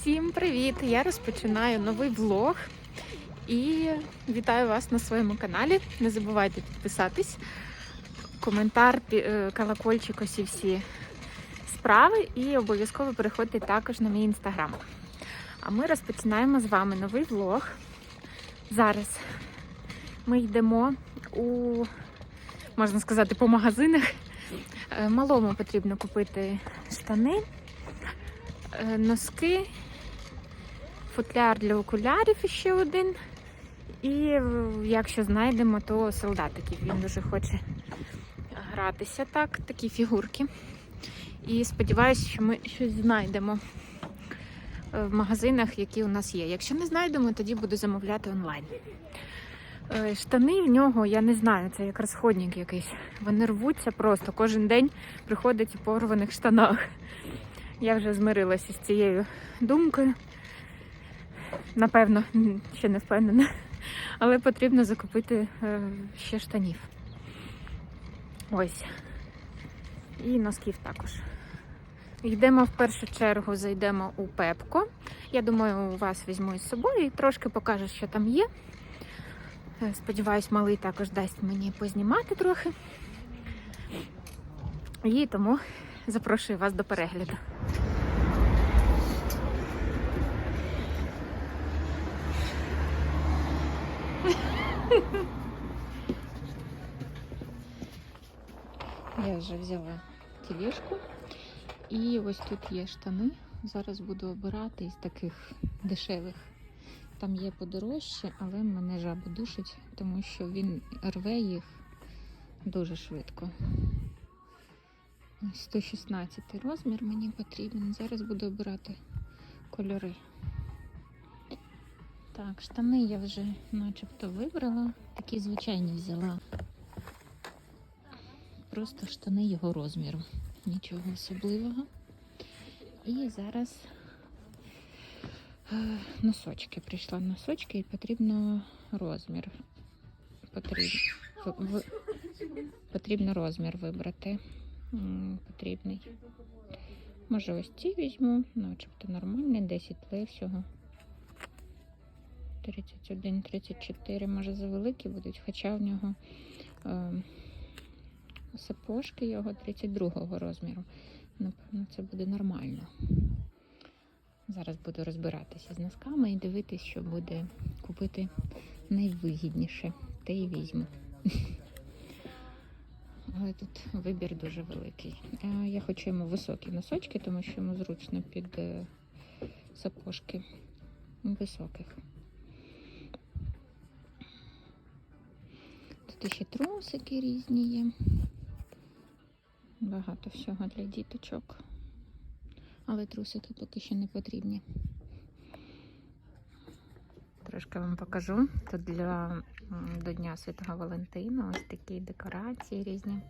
Всім привіт! Я розпочинаю новий влог і вітаю вас на своєму каналі. Не забувайте підписатись, коментар, е, колокольчик, усі всі справи, і обов'язково переходьте також на мій інстаграм. А ми розпочинаємо з вами новий влог. Зараз ми йдемо у, можна сказати, по магазинах. Е, Малому потрібно купити штани, е, носки, футляр для окулярів ще один. І якщо знайдемо, то солдатиків. Він дуже хоче гратися так, такі фігурки. І сподіваюся, що ми щось знайдемо е, в магазинах, які у нас є. Якщо не знайдемо, тоді буду замовляти онлайн. Е, Штани в нього, я не знаю, це як розходник якийсь. Вони рвуться просто. Кожен день приходить у порваних штанах. Я вже змирилася з цією думкою. Напевно, ще не впевнена. Але потрібно закупити е, ще штанів. Ось. І носків також. Йдемо в першу чергу, зайдемо у Пепко. Я думаю, вас візьму із собою і трошки покажу, що там є. Е, Сподіваюсь, малий також дасть мені познімати трохи. І тому запрошую вас до перегляду. Вже взяла тележку. І ось тут є штани. Зараз буду обирати із таких дешевих. Там є подорожче, але мене жаба душить, тому що він рве їх дуже швидко. Ось 116 розмір мені потрібен. Зараз буду обирати кольори. Так, штани я вже начебто вибрала. Такі звичайні взяла. Просто штани його розміру. Нічого особливого. І зараз е, носочки. Прийшла носочки і потрібно розмір. Потрібно, потрібно розмір вибрати. Потрібний. Може ось ці візьму, начебто нормальний, 10 лей всього. 31, 34, може завеликі будуть, хоча в нього е, сапожки його 32 розміру. Напевно, це буде нормально. Зараз буду розбиратися з носками і дивитись, що буде купити найвигідніше. Те і візьму. Але тут вибір дуже великий. Я хочу йому високі носочки, тому що йому зручно під е, сапожки високих. Тут ще трусики різні є. Багато всього для діточок. Але трусики поки що не потрібні. Трошки вам покажу. Тут для до Дня Святого Валентина ось такі декорації різні.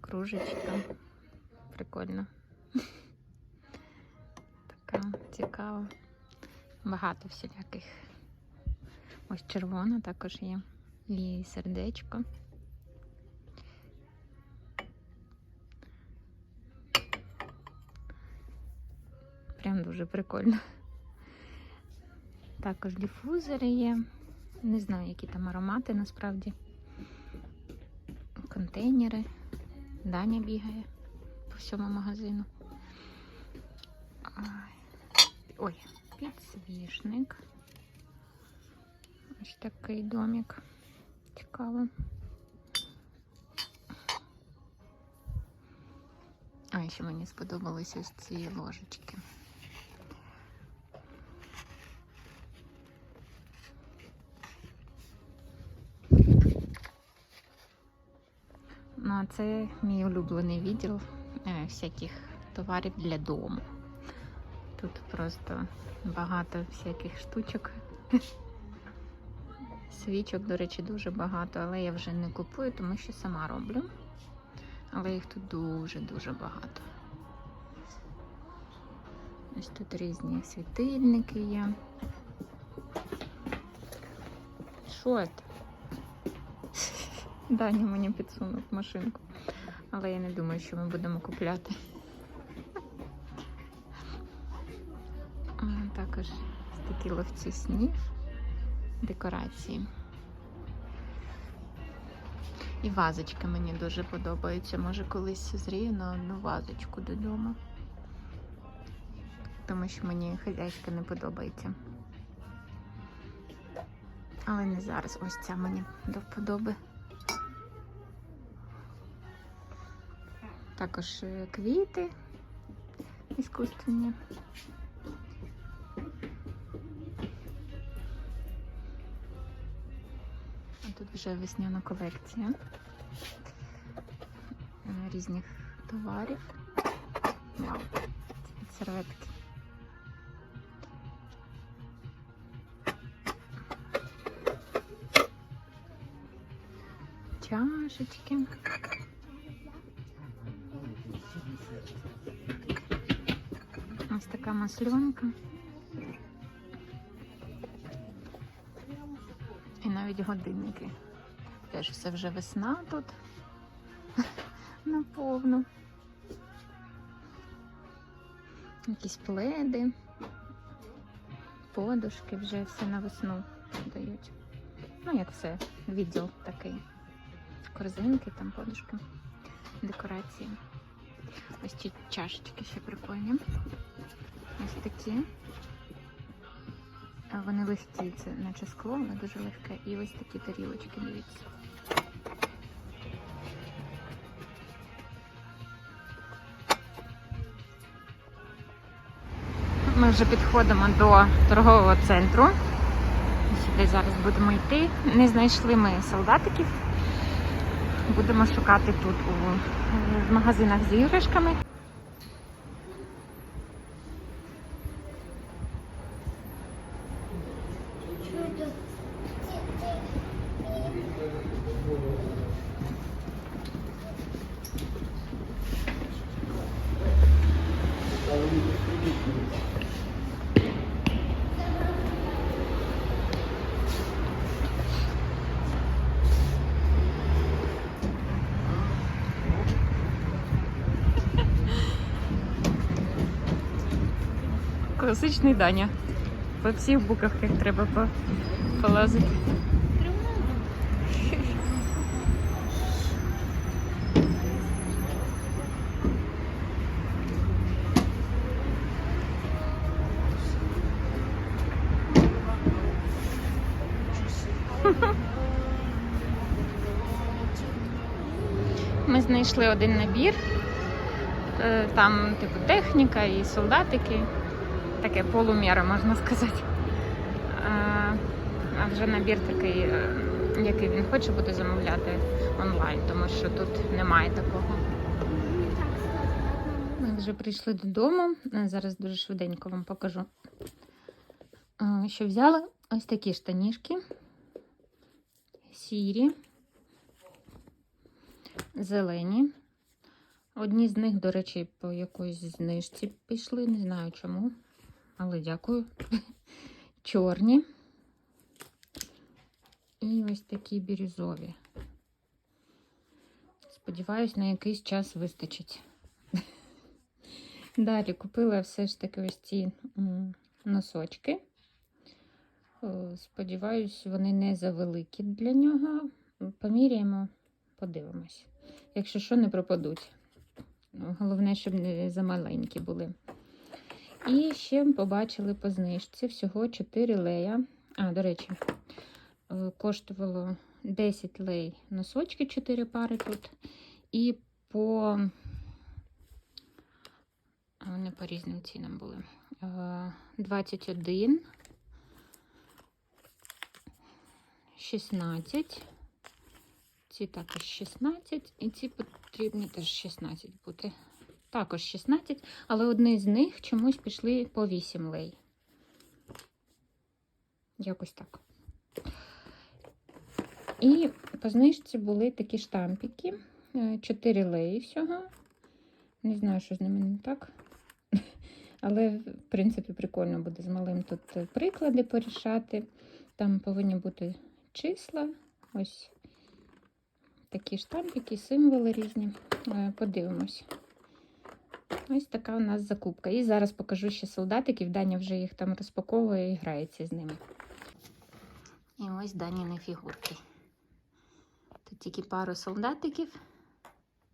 Кружечка. Прикольно. Така цікава. Багато всіляких. Ось червона також є. І сердечко. Дуже прикольно. Також дифузори є. Не знаю, які там аромати насправді. Контейнери. Даня бігає по всьому магазину. Ой, підсвічник. Ось такий домик. Цікаво. А, ще мені сподобались ось ці ложечки. А це мій улюблений відділ е, всяких товарів для дому. Тут просто багато всяких штучок. Свічок, до речі, дуже багато, але я вже не купую, тому що сама роблю. Але їх тут дуже-дуже багато. Ось тут різні світильники є. Що це? Даня мені підсунув машинку. Але я не думаю, що ми будемо купляти. Також такі ловці снів, декорації. І вазочки мені дуже подобаються. Може, колись зрію на одну вазочку додому. Тому що мені хазяйська не подобається. Але не зараз. Ось ця мені до вподоби. Також е, квіти іскусственні. А тут вже весняна колекція е, різних товарів. Вау, ці серветки. Чашечки. Ось така масльонка. І навіть годинники. Теж все вже весна тут. Наповну. Якісь пледи, подушки вже все на весну дають. Ну, як все, відділ такий. Корзинки, там подушки, декорації. Ось ці чашечки ще прикольні. Ось такі. Вони легкі, це наче скло, але дуже легке. І ось такі тарілочки, дивіться. Ми вже підходимо до торгового центру. Сюди зараз будемо йти. Не знайшли ми солдатиків. Будемо шукати тут у в магазинах з іграшками. Класичний Даня. По всіх буковках треба по, полазити. Знайшли один набір. Е, Там, типу, техніка і солдатики. Таке полуміра, можна сказати. А, а вже набір такий, е, який він хоче буде замовляти онлайн, тому що тут немає такого. Ми вже прийшли додому. Е, Зараз дуже швиденько вам покажу. Е, Що взяла? Ось такі штанішки. Сірі, зелені. Одні з них, до речі, по якоїсь знижці пішли, не знаю чому, але дякую. Чорні. І ось такі бірюзові. Сподіваюсь, на якийсь час вистачить. Далі купила все ж таки ось ці носочки. Сподіваюсь, вони не завеликі для нього. Поміряємо, подивимось. Якщо що, не пропадуть. Ну, Головне, щоб не замаленькі були. І ще побачили по знижці всього 4 лея. А, до речі, е, коштувало 10 лей носочки, 4 пари тут. І по вони по різним цінам були. Е, 21, 16. Ці також 16, і ці потрібні теж 16 бути. Також 16, але одні з них чомусь пішли по 8 лей. Якось так. І по знижці були такі штампики. 4 леї всього. Не знаю, що з ними не так. Але, в принципі, прикольно буде з малим тут приклади порішати. Там повинні бути числа. Ось такі штампики, символи різні. Е, Подивимось. Ось така у нас закупка. І зараз покажу ще солдатиків. Даня вже їх там розпаковує і грається з ними. І ось Даніни фігурки. Тут тільки пару солдатиків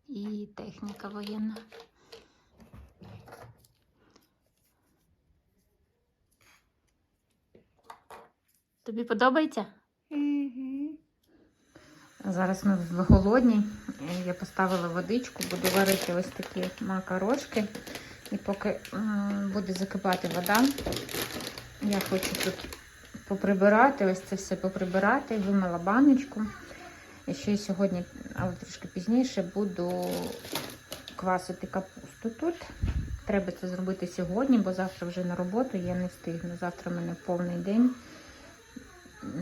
і техніка воєнна. Тобі подобається? Угу. Зараз ми в голодні. Я поставила водичку, буду варити ось такі макарошки. І поки буде закипати вода, я хочу тут поприбирати, ось це все поприбирати, вимила баночку. І ще сьогодні, але трішки пізніше, буду квасити капусту тут. Треба це зробити сьогодні, бо завтра вже на роботу я не встигну. Завтра в мене повний день.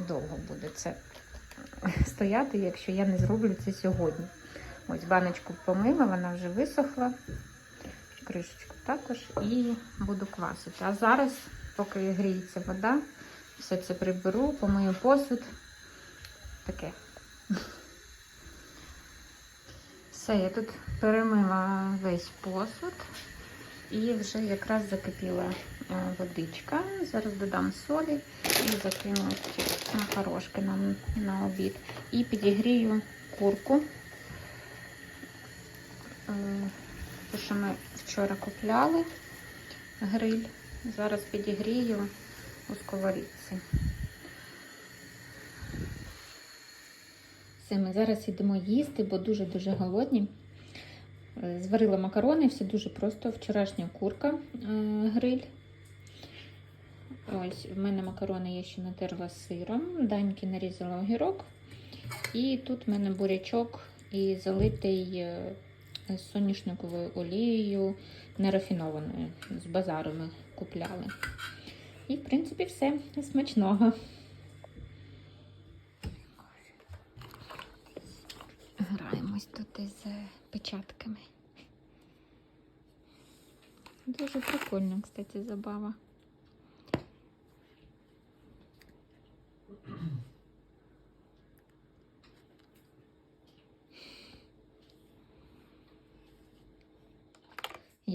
Довго буде це стояти, якщо я не зроблю це сьогодні. Ось баночку помила, вона вже висохла. Кришечку також і буду квасити. А зараз, поки гріється вода, все це приберу, помию посуд. Таке. Все, я тут перемила весь посуд і вже якраз закипіла водичка. Зараз додам солі і закину макарошки на, на обід. І підігрію курку. Е, Те, що ми вчора купляли гриль. Зараз підігрію у сковорідці. Все, ми зараз йдемо їсти, бо дуже-дуже голодні. Е, Зварила макарони, все дуже просто. Вчорашня курка е, гриль. Ось, в мене макарони я ще натерла сиром, даньки нарізала огірок. І тут в мене бурячок і залитий е, соняшниковою олією нерафінованою. З базару ми купляли. І, в принципі, все смачного. Граємось тут із е, печатками. Дуже прикольно, кстати, забава.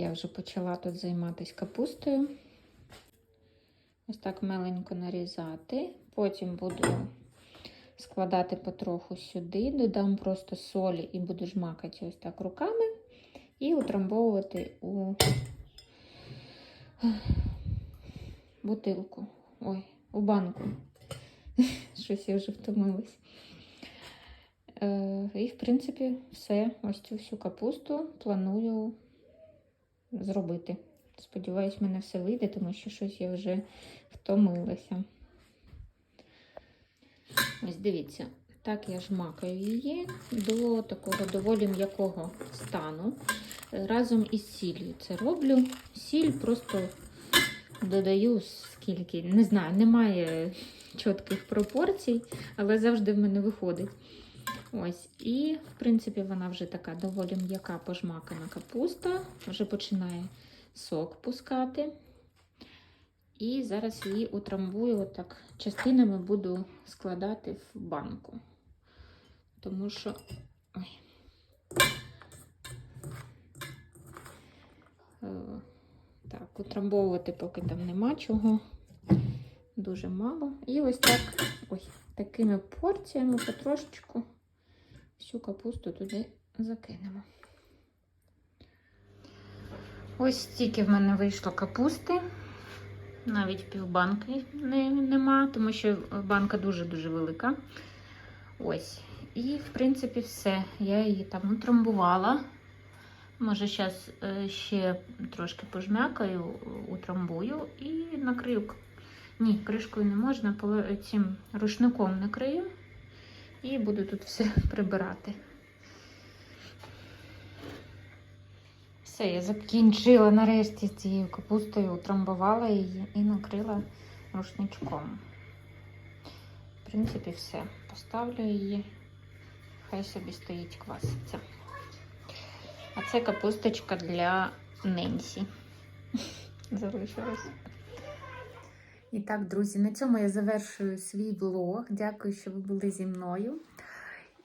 Я вже почала тут займатися капустою. Ось так меленько нарізати. Потім буду складати потроху сюди, додам просто солі і буду жмакати ось так руками і утрамбовувати у бутилку. Ой, у банку. Щось я вже втомилась. Е, І, в принципі, все. Ось цю всю капусту планую зробити. Сподіваюсь, в мене все вийде, тому що щось я вже втомилася. Ось дивіться, так я жмакаю її до такого доволі м'якого стану. Разом із сіллю це роблю. Сіль просто додаю скільки, не знаю, немає чітких пропорцій, але завжди в мене виходить. Ось, і, в принципі, вона вже така доволі м'яка пожмакана капуста, вже починає сок пускати. І зараз її утрамбую, отак частинами буду складати в банку. Тому що. Ой. Е, Так, утрамбовувати поки там нема чого. Дуже мало. І ось так, ой, такими порціями потрошечку всю капусту туди закинемо. Ось стільки в мене вийшло капусти. Навіть півбанки не, нема, тому що банка дуже-дуже велика. Ось. І, в принципі, все. Я її там утрамбувала. Може, зараз ще трошки пожмякаю, утрамбую і накрию. Ні, кришкою не можна, цим рушником накрию і буду тут все прибирати. Все, я закінчила нарешті з цією капустою, утрамбувала її і накрила рушничком. В принципі, все. Поставлю її, хай собі стоїть кваситься. А це капусточка для Ненсі. Залишилась. І так, друзі, на цьому я завершую свій влог. Дякую, що ви були зі мною.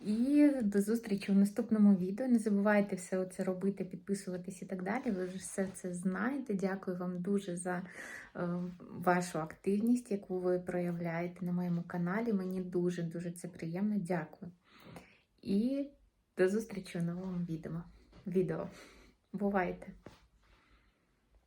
І до зустрічі у наступному відео. Не забувайте все це робити, підписуватись і так далі. Ви вже все це знаєте. Дякую вам дуже за е, вашу активність, яку ви проявляєте на моєму каналі. Мені дуже-дуже це приємно. Дякую. І до зустрічі у новому відео. відео. Бувайте!